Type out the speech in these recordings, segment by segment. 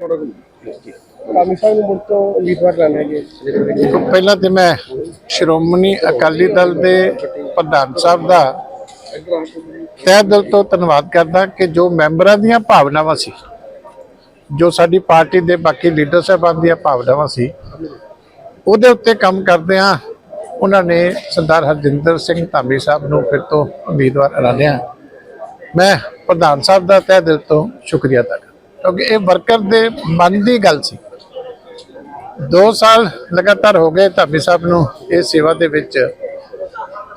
ਕਾਮੀ ਸਾਹਿਬ ਨੂੰ ਮੁੜ ਤੋਂ ਉਮੀਦਵਾਰ ਲਾਣੇ ਦੇਖੋ ਪਹਿਲਾਂ ਤੇ ਮੈਂ ਸ਼੍ਰੋਮਣੀ ਅਕਾਲੀ ਦਲ ਦੇ ਪ੍ਰਧਾਨ ਸਾਹਿਬ ਦਾ ਤਹਿ ਦਿਲ ਤੋਂ ਧੰਨਵਾਦ ਕਰਦਾ ਕਿ ਜੋ ਮੈਂਬਰਾਂ ਦੀਆਂ ਭਾਵਨਾਵਾਂ ਸੀ, ਜੋ ਸਾਡੀ ਪਾਰਟੀ ਦੇ ਬਾਕੀ ਲੀਡਰ ਸਾਹਿਬਾਨ ਦੀਆਂ ਭਾਵਨਾਵਾਂ ਸੀ, ਉਹਦੇ ਉੱਤੇ ਕੰਮ ਕਰਦੇ ਆ ਉਹਨਾਂ ਨੇ ਸਰਦਾਰ ਹਰਜਿੰਦਰ ਸਿੰਘ ਧਾਮੀ ਸਾਹਿਬ ਨੂੰ ਫਿਰ ਤੋਂ ਉਮੀਦਵਾਰ ਐਲਾਨਿਆ ਮੈਂ ਪ੍ਰਧਾਨ ਸਾਹਿਬ ਦਾ ਤਹਿ ਦਿਲ ਤੋਂ ਸ਼ੁਕਰੀਆ ਅਦਾ ਕਿਉਂਕਿ ਇਹ ਵਰਕਰ ਦੇ ਮਨ ਦੀ ਗੱਲ ਸੀ। 2 ਸਾਲ ਲਗਾਤਾਰ ਹੋ ਗਏ ਧਾਮੀ ਸਾਹਿਬ ਨੂੰ ਇਹ ਸੇਵਾ ਦੇ ਵਿੱਚ।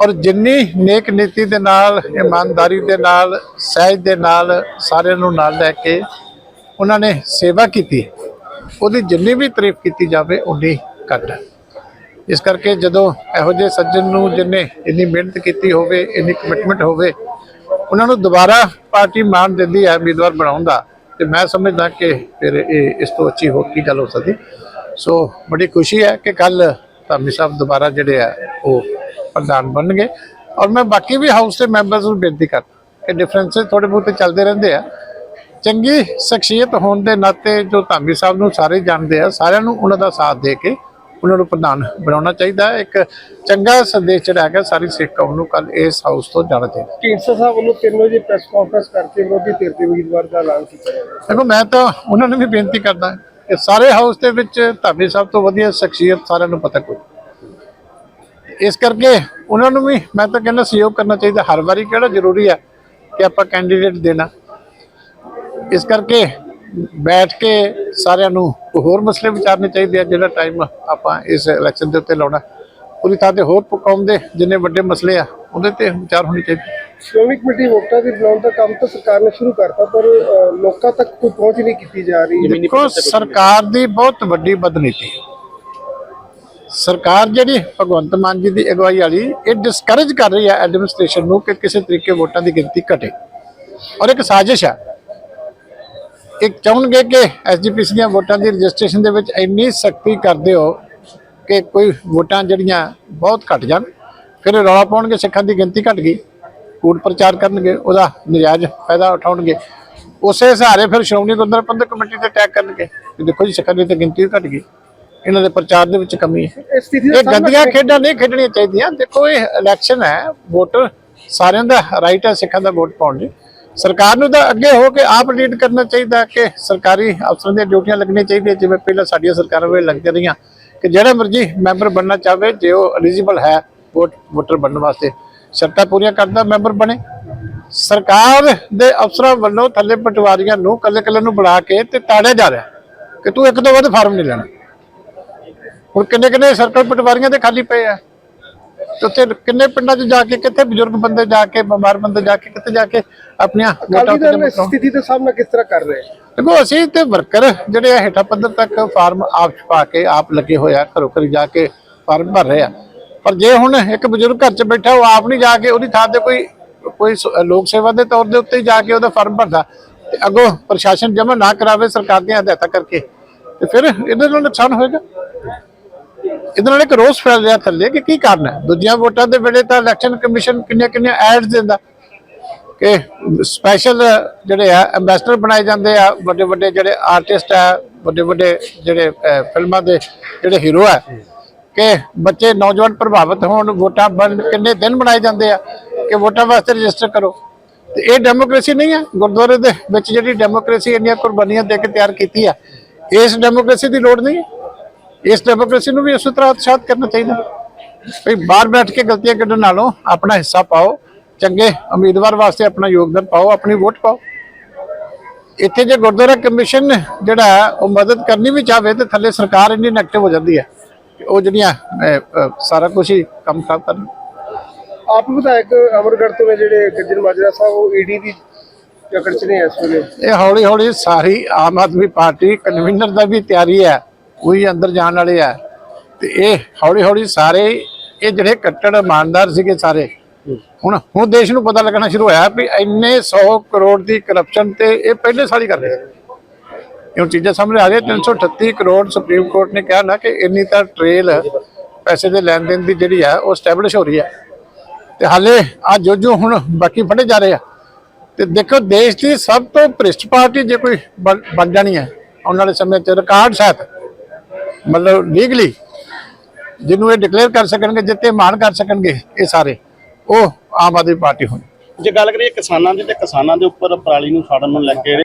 ਔਰ ਜਿੰਨੀ ਨੇਕ ਨੀਤੀ ਦੇ ਨਾਲ, ਇਮਾਨਦਾਰੀ ਦੇ ਨਾਲ, ਸਹਿਜ ਦੇ ਨਾਲ ਸਾਰਿਆਂ ਨੂੰ ਨਾਲ ਲੈ ਕੇ ਉਹਨਾਂ ਨੇ ਸੇਵਾ ਕੀਤੀ, ਉਹਦੀ ਜਿੰਨੀ ਵੀ ਤਾਰੀਫ ਕੀਤੀ ਜਾਵੇ ਉਨੀ ਘੱਟ ਹੈ। ਇਸ ਕਰਕੇ ਜਦੋਂ ਇਹੋ ਜਿਹੇ ਸੱਜਣ ਨੂੰ ਜਿਨੇ ਇੰਨੀ ਮਿਹਨਤ ਕੀਤੀ ਹੋਵੇ, ਇੰਨੀ ਕਮਿਟਮੈਂਟ ਹੋਵੇ, ਉਹਨਾਂ ਨੂੰ ਦੁਬਾਰਾ ਪਾਰਟੀ ਮਾਨ ਦਿੰਦੀ ਹੈ ਉਮੀਦਵਾਰ ਬਣਾਉਣ ਦਾ। ਤੇ ਮੈਂ ਸਮਝਦਾ ਕਿ ਫਿਰ ਇਹ ਇਸ ਤੋਂ ਅੱਛੀ ਹੋ ਕੀ ਗੱਲ ਹੋ ਸਕਦੀ। ਸੋ ਬੜੀ ਖੁਸ਼ੀ ਹੈ ਕਿ ਕੱਲ ਧਾਮੀ ਸਾਹਿਬ ਦੁਬਾਰਾ ਜਿਹੜੇ ਆ, ਉਹ ਪ੍ਰਧਾਨ ਬਣਨਗੇ। ਔਰ ਮੈਂ ਬਾਕੀ ਵੀ ਹਾਊਸ ਦੇ ਮੈਂਬਰਸ ਨੂੰ ਬੇਨਤੀ ਕਰਦਾ ਕਿ ਡਿਫਰੈਂਸਸ ਥੋੜੇ ਬਹੁਤੇ ਚੱਲਦੇ ਰਹਿੰਦੇ ਆ। ਚੰਗੀ ਸ਼ਖਸੀਅਤ ਹੋਣ ਦੇ ਨਾਤੇ ਜੋ ਧਾਮੀ ਸਾਹਿਬ ਨੂੰ ਸਾਰੇ ਜਾਣਦੇ ਆ, ਸਾਰਿਆਂ ਨੂੰ ਉਹਨਾਂ ਦਾ ਸਾਥ ਦੇ ਕੇ ਉਹਨਾਂ ਨੂੰ ਪ੍ਰਧਾਨ ਬਣਾਉਣਾ ਚਾਹੀਦਾ ਹੈ। ਇੱਕ ਚੰਗਾ ਸੰਦੇਸ਼ ਜਿਹੜਾ ਹੈਗਾ ਸਾਰੀ ਸਿੱਖ ਕੌਮ ਨੂੰ ਕੱਲ ਇਸ ਹਾਊਸ ਤੋਂ ਜਾਣਾ ਚਾਹੀਦਾ। ਢੀਂਡਸਾ ਸਾਹਿਬ ਵੱਲੋਂ 3 ਵਜੇ ਪ੍ਰੈਸ ਕਾਨਫਰੰਸ ਕਰਕੇ ਵਿਰੋਧੀ ਧਿਰ ਦੇ ਉਮੀਦਵਾਰ ਦਾ ਐਲਾਨ ਕੀਤਾ ਦੇਖੋ ਮੈਂ ਤਾਂ ਉਹਨਾਂ ਨੂੰ ਵੀ ਬੇਨਤੀ ਕਰਦਾ ਕਿ ਸਾਰੇ ਹਾਊਸ ਦੇ ਵਿੱਚ ਧਾਮੀ ਸਾਹਿਬ ਤੋਂ ਵਧੀਆ ਸ਼ਖਸੀਅਤ ਸਾਰਿਆਂ ਨੂੰ ਪਤਾ ਕੋਈ। ਇਸ ਕਰਕੇ ਉਹਨਾਂ ਨੂੰ ਵੀ ਮੈਂ ਤਾਂ ਕਹਿੰਦਾ ਸਹਿਯੋਗ ਕਰਨਾ ਚਾਹੀਦਾ। ਹਰ ਵਾਰੀ ਕਿਹੜਾ ਜ਼ਰੂਰੀ ਹੈ ਕਿ ਆਪਾਂ ਕੈਂਡੀਡੇਟ ਦੇਣਾ। ਇਸ ਕਰਕੇ ਬੈਠ ਕੇ ਸਾਰਿਆਂ ਨੂੰ ਹੋਰ ਮਸਲੇ ਵਿਚਾਰਨੇ ਚਾਹੀਦੇ ਆ ਜਿਹੜਾ ਟਾਈਮ ਆਪਾਂ ਇਸ ਇਲੈਕਸ਼ਨ ਦੇ ਉੱਤੇ ਲਾਉਣਾ। ਪੂਰੀ ਥਾਂ ਤੇ ਹੋਰ ਕੌਮ ਦੇ ਜਿੰਨੇ ਵੱਡੇ ਮਸਲੇ ਆ ਉਹਦੇ ਤੇ ਵਿਚਾਰ ਹੋਣੀ ਚਾਹੀਦੀ। ਸ਼੍ਰੋਮਣੀ ਕਮੇਟੀ ਵੋਟਾਂ ਦੀ ਬਣਾਉਣ ਦਾ ਕੰਮ ਤਾਂ ਸਰਕਾਰ ਨੇ ਸ਼ੁਰੂ ਕਰਤਾ ਪਰ ਲੋਕਾਂ ਤੱਕ ਕੋਈ ਪਹੁੰਚ ਨਹੀਂ ਕੀਤੀ ਜਾ ਰਹੀ। ਦੇਖੋ ਸਰਕਾਰ ਦੀ ਬਹੁਤ ਵੱਡੀ ਬਦਨੀਤੀ ਸਰਕਾਰ ਜਿਹੜੀ ਭਗਵੰਤ ਮਾਨ ਜੀ ਦੀ ਅਗਵਾਈ ਵਾਲੀ ਇਹ ਡਿਸਕਰੇਜ ਕਰ ਰਹੀ ਹੈ ਐਡਮਿਨਿਸਟ੍ਰੇਸ਼ਨ ਨੂੰ ਕਿ ਕਿਸੇ ਤਰੀਕੇ ਵੋਟਾਂ ਦੀ ਗਿਣਤੀ ਘਟੇ। ਔਰ ਇੱਕ ਸਾਜ਼ਿਸ਼ ਹੈ ਇੱਕ ਚਾਹੁੰਗੇ ਕਿ ਐਸਜੀਪੀਸੀ ਦੀਆਂ ਵੋਟਾਂ ਦੀ ਰਜਿਸਟ੍ਰੇਸ਼ਨ ਦੇ ਵਿੱਚ ਇੰਨੀ ਸਖਤੀ ਕਰਦੇ ਹੋ ਕਿ ਕੋਈ ਵੋਟਾਂ ਜਿਹੜੀਆਂ ਬਹੁਤ ਘਟ ਜਾਣ ਫਿਰ ਰੌਲਾ ਪਾਉਣਗੇ ਸਿੱਖਾਂ ਦੀ ਗਿਣਤੀ ਘਟ ਗਈ ਕੂੜ ਪ੍ਰਚਾਰ ਕਰਨਗੇ ਉਹਦਾ ਨਜਾਇਜ਼ ਫਾਇਦਾ ਉਠਾਉਣਗੇ। ਉਸੇ ਸਹਾਰੇ ਫਿਰ ਸ਼੍ਰੋਮਣੀ ਗੁਰਦੁਆਰਾ ਪ੍ਰਬੰਧਕ ਕਮੇਟੀ ਤੇ ਅਟੈਕ ਕਰਨਗੇ ਕਿ ਦੇਖੋ ਜੀ ਸਿੱਖਾਂ ਦੀ ਤਾਂ ਗਿਣਤੀ ਘਟ ਗਈ ਇਹਨਾਂ ਦੇ ਪ੍ਰਚਾਰ ਦੇ ਵਿੱਚ ਕਮੀ ਹੈ। ਇਹ ਗੰਦੀਆਂ ਖੇਡਾਂ ਨਹੀਂ ਖੇਡਣੀਆਂ ਚਾਹੀਦੀਆਂ। ਦੇਖੋ ਇਹ ਇਲੈਕਸ਼ਨ ਹੈ ਵੋਟਰ ਸਾਰਿਆਂ ਦਾ ਰਾਈਟ ਹੈ ਸਿੱਖਾਂ ਦਾ ਵੋਟ ਪਾਉਣ ਦੀ ਸਰਕਾਰ ਨੂੰ ਤਾਂ ਅੱਗੇ ਹੋ ਕੇ ਆਪ ਲੀਡ ਕਰਨਾ ਚਾਹੀਦਾ ਕਿ ਸਰਕਾਰੀ ਅਫਸਰਾਂ ਦੀਆਂ ਡਿਊਟੀਆਂ ਲੱਗਣੀਆਂ ਚਾਹੀਦੀਆਂ, ਜਿਵੇਂ ਪਹਿਲਾਂ ਸਾਡੀਆਂ ਸਰਕਾਰਾਂ ਵੇਲੇ ਲੱਗਦੀਆਂ ਰਹੀਆਂ, ਕਿ ਜਿਹੜਾ ਮਰਜ਼ੀ ਮੈਂਬਰ ਬਣਨਾ ਚਾਹਵੇ, ਜੇ ਉਹ ਐਲੀਜੀਬਲ ਹੈ ਵੋਟ, ਵੋਟਰ ਬਣਨ ਵਾਸਤੇ। ਸ਼ਰਤਾਂ ਪੂਰੀਆਂ ਕਰਦਾ ਮੈਂਬਰ ਬਣੇ। ਸਰਕਾਰ ਦੇ ਅਫਸਰਾਂ ਵੱਲੋਂ ਥੱਲੇ ਪਟਵਾਰੀਆਂ ਨੂੰ ਕੱਲੇ ਕੱਲੇ ਨੂੰ ਬੁਲਾ ਕੇ ਤੇ ਤਾੜਿਆ ਜਾ ਰਿਹਾ, ਕਿ ਤੂੰ ਇੱਕ ਤੋਂ ਵੱਧ ਫਾਰਮ ਨਹੀਂ ਲੈਣਾ। ਹੁਣ ਕਿੰਨੇ ਕਿੰਨੇ ਸਰਕਲ ਪਟਵਾਰੀਆਂ ਦੇ ਖਾਲੀ ਪਏ ਆ। ਉੱਥੇ ਕਿੰਨੇ ਪਿੰਡਾਂ 'ਚ ਜਾ ਕੇ ਕਿੱਥੇ ਬਜ਼ੁਰਗ ਬੰਦੇ ਜਾ ਕੇ ਬਿਮਾਰ ਬੰਦੇ ਜਾ ਕੇ ਕਿੱਥੇ ਜਾ ਕੇ ਆਪਣੀਆਂ ਅਕਾਲੀ ਦਲ ਕਰਾਉਣ। ਸਥਿਤੀ ਦਾ ਸਾਹਮਣਾ ਕਿਸ ਤਰ੍ਹਾਂ ਕਰ ਰਹੇ ਦੇਖੋ ਅਸੀਂ ਤੇ ਵਰਕਰ ਜਿਹੜੇ ਆ ਹੇਠਾਂ ਪੱਧਰ ਤੱਕ ਫਾਰਮ ਆਪ ਛਪਾ ਕੇ ਆਪ ਲੱਗੇ ਹੋਇਆ ਘਰੋਂ ਘਰੀ ਜਾ ਕੇ ਫਾਰਮ ਭਰ ਰਹੇ ਆ ਪਰ ਜੇ ਹੁਣ ਇੱਕ ਬਜ਼ੁਰਗ ਘਰ 'ਚ ਬੈਠਾ ਉਹ ਆਪ ਨਹੀਂ ਜਾ ਕੇ ਉਹਦੀ ਥਾਂ ਤੇ ਕੋਈ ਕੋਈ ਲੋਕ ਸੇਵਾ ਦੇ ਤੌਰ ਦੇ ਉੱਤੇ ਜਾ ਕੇ ਉਹਦਾ ਫਾਰਮ ਭਰਦਾ ਤੇ ਅੱਗੋਂ ਪ੍ਰਸ਼ਾਸਨ ਜਮ੍ਹਾਂ ਨਾ ਕਰਾਵੇ ਸਰਕਾਰ ਦੀਆਂ ਹਦਾਇਤਾਂ ਕਰਕੇ ਤੇ ਫਿਰ ਇਹਦੇ ਨਾਲ ਨੁਕਸਾਨ ਹੋਏਗਾ ਇਹਦੇ ਨਾਲ ਇੱਕ ਰੋਸ ਫੈਲ ਰਿਹਾ ਥੱਲੇ ਕਿ ਕੀ ਕਾਰਨ ਹੈ? ਦੂਜੀਆਂ ਵੋਟਾਂ ਦੇ ਵੇਲੇ ਤਾਂ ਇਲੈਕਸ਼ਨ ਕਮਿਸ਼ਨ ਕਿੰਨੀਆਂ ਕਿੰਨੀਆਂ ਐਡਸ ਦਿੰਦਾ ਕਿ ਸਪੈਸ਼ਲ ਜਿਹੜੇ ਆ ਐਮਬੈਸਡਰ ਬਣਾਏ ਜਾਂਦੇ ਆ ਵੱਡੇ ਵੱਡੇ ਜਿਹੜੇ ਆਰਟਿਸਟ ਆ ਵੱਡੇ ਵੱਡੇ ਜਿਹੜੇ ਫਿਲਮਾਂ ਦੇ ਜਿਹੜੇ ਹੀਰੋ ਆ, ਕਿ ਬੱਚੇ ਨੌਜਵਾਨ ਪ੍ਰਭਾਵਿਤ ਹੋਣ, ਵੋਟਾਂ ਬਣ, ਕਿੰਨੇ ਦਿਨ ਬਣਾਏ ਜਾਂਦੇ ਆ, ਕਿ ਵੋਟਾਂ ਵਾਸਤੇ ਰਜਿਸਟਰ ਕਰੋ। ਤੇ ਇਹ ਡੈਮੋਕ੍ਰੇਸੀ ਨਹੀਂ ਹੈ। ਗੁਰਦੁਆਰੇ ਦੇ ਵਿੱਚ ਜਿਹੜੀ ਡੈਮੋਕ੍ਰੇਸੀ ਇੰਨੀਆਂ ਕੁਰਬਾਨੀਆਂ ਦੇ ਕੇ ਤਿਆਰ ਕੀਤੀ ਆ, ਇਸ ਡੈਮੋਕ੍ਰੇਸੀ ਦੀ ਲੋੜ ਨਹੀਂ ਹੈ। ਇਸ ਡੈਮੋਕ੍ਰੇਸੀ ਨੂੰ ਵੀ ਉਸੇ ਤਰ੍ਹਾਂ ਉਤਸ਼ਾਹਿਤ ਕਰਨਾ ਚਾਹੀਦਾ। ਭਈ ਬਾਹਰ ਬੈਠ ਕੇ ਗਲਤੀਆਂ ਕੱਢਣ ਨਾਲੋਂ ਆਪਣਾ ਹਿੱਸਾ ਪਾਓ ਚੰਗੇ ਉਮੀਦਵਾਰ ਵਾਸਤੇ ਆਪਣਾ ਯੋਗਦਾਨ ਪਾਓ ਆਪਣੀ ਵੋਟ ਪਾਓ। ਇੱਥੇ ਜੇ ਗੁਰਦੁਆਰਾ ਕਮਿਸ਼ਨ ਜਿਹੜਾ ਉਹ ਮਦਦ ਕਰਨੀ ਵੀ ਚਾਹਵੇ ਤੇ ਥੱਲੇ ਸਰਕਾਰ ਇੰਨੀ ਨੈਗੇਟਿਵ ਹੋ ਜਾਂਦੀ ਹੈ ਉਹ ਜਿਹੜੀਆਂ ਸਾਰਾ ਕੁਝ ਹੀ ਕੰਮ ਖਰਾਬ ਕਰਨ। ਆਪ ਵਿਧਾਇਕ ਅਮਰਗੜ੍ਹ ਤੋਂ ਜਿਹੜੇ ਗੱਜਨ ਮਾਜਰਾ ਸਾਹਿਬ ਉਹ ਈਡੀ ਦੀ ਜਕੜ ਚ ਨੇ ਇਸ ਵੇਲੇ। ਇਹ ਹੌਲੀ ਹੌਲੀ ਸਾਰੀ ਆਮ ਆਦਮੀ ਪਾਰਟੀ ਕਨਵੀਨਰ ਦਾ ਵੀ ਤਿਆਰੀ ਹੈ। ਕੋਈ ਅੰਦਰ ਜਾਣ ਵਾਲੇ ਆ। ਤੇ ਇਹ ਹੌਲੀ ਹੌਲੀ ਸਾਰੇ, ਇਹ ਜਿਹੜੇ ਕੱਟੜ ਇਮਾਨਦਾਰ ਸੀਗੇ ਸਾਰੇ, ਹੁਣ ਹੁਣ ਦੇਸ਼ ਨੂੰ ਪਤਾ ਲੱਗਣਾ ਸ਼ੁਰੂ ਹੋਇਆ ਵੀ ਇੰਨੇ 100 ਕਰੋੜ ਦੀ ਕਰਪਸ਼ਨ ਤੇ ਇਹ ਪਹਿਲੇ ਸਾਲ ਹੀ ਕਰ ਰਹੇ ਇਹ ਚੀਜ਼ਾਂ ਸਾਹਮਣੇ ਆ ਰਹੀਆਂ 338 ਕਰੋੜ ਸੁਪਰੀਮ ਕੋਰਟ ਨੇ ਕਿਹਾ ਨਾ ਕਿ ਇੰਨੀ ਤਾਂ ਟ੍ਰੇਲ ਪੈਸੇ ਦੇ ਲੈਣ ਦੇਣ ਦੀ ਜਿਹੜੀ ਆ, ਉਹ ਸਟੈਬਲਿਸ਼ ਹੋ ਰਹੀ ਹੈ ਤੇ ਹਾਲੇ ਆ ਜੋ ਜੋ ਹੁਣ ਬਾਕੀ ਫੜੇ ਜਾ ਰਹੇ ਆ। ਤੇ ਦੇਖੋ, ਦੇਸ਼ ਦੀ ਸਭ ਤੋਂ ਭ੍ਰਿਸ਼ਟ ਪਾਰਟੀ ਜੇ ਕੋਈ ਬਣ ਬਣ ਜਾਣੀ ਹੈ ਆਉਣ ਵਾਲੇ ਸਮੇਂ 'ਚ, ਰਿਕਾਰਡ ਸਹਿਤ ਮਤਲਬ ਲੀਗਲੀ ਜਿਹਨੂੰ ਇਹ ਡਿਕਲੇਅਰ ਕਰ ਸਕਣਗੇ, ਜਿੱਤੇ ਮਾਨ ਕਰ ਸਕਣਗੇ, ਇਹ ਸਾਰੇ, ਉਹ ਆਮ ਆਦਮੀ ਪਾਰਟੀ ਹੋਣੀ। ਜੇ ਗੱਲ ਕਰੀਏ ਕਿਸਾਨਾਂ ਦੀ, ਤੇ ਕਿਸਾਨਾਂ ਦੇ ਉੱਪਰ ਪਰਾਲੀ ਨੂੰ ਸਾੜਨ ਨੂੰ ਲੈ ਕੇ